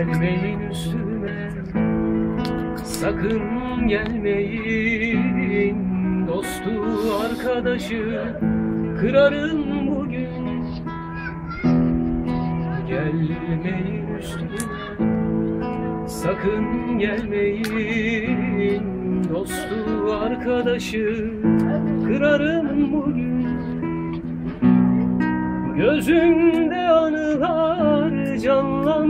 Gelmeyin üstüme Sakın gelmeyin. Dostu arkadaşı Kırarım bugün. Gelmeyin üstüme Sakın gelmeyin. Dostu arkadaşı Kırarım bugün. Gözümde anılar canlandı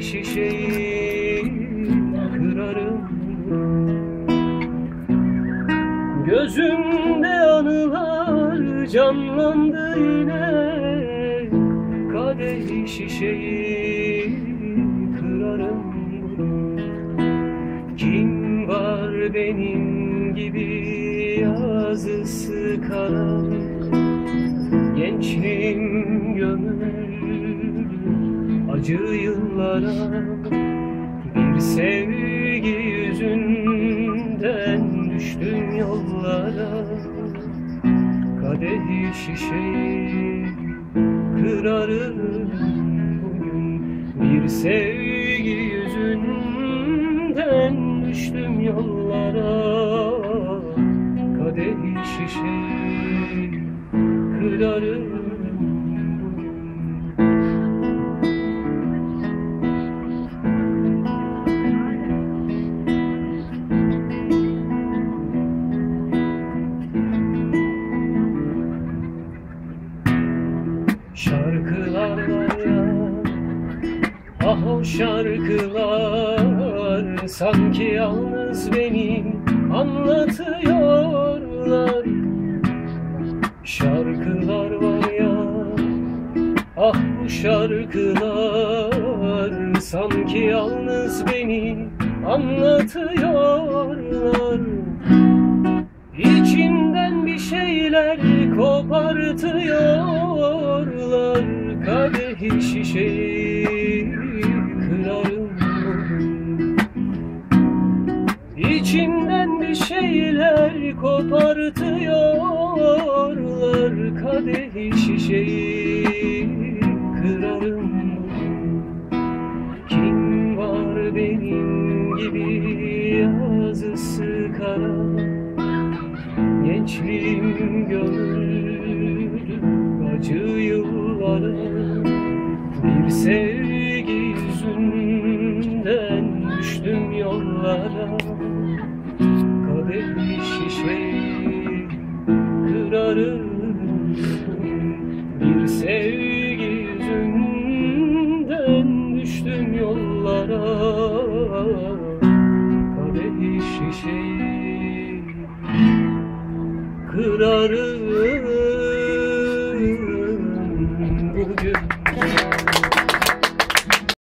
şişeyi kırarım. Gözümde anılar canlandı yine. Kadeh şişeyi kırarım. Kim var benim gibi yazısı kara? Gençliğim gömülü acı yıllara Bir sevgi yüzünden düştüm yollara. Kadeh şişeyi kırarım bugün. Bir sevgi yüzünden düştüm yollara. Kadeh şişeyi kırarım Şarkılar var ya. Ah o şarkılar Sanki yalnız benim Anlatıyorlar. Şarkılar var ya. Ah bu şarkılar Sanki yalnız beni Anlatıyorlar. İçimden bir şeyler kopartıyorlar Kadehi şişeyi kırarım. İçimden bir şeyler kopartıyorlar. Kadehi şişeyi kırarım. Kim var benim gibi yazısı kara? Gençliğim gömüldü acı yıllara Bir sevgi yüzünden düştüm yollara. Kadeh şişeyi kırarım Bir sevgi yüzünden düştüm yollara. Kadeh şişeyi kırarım todo dia.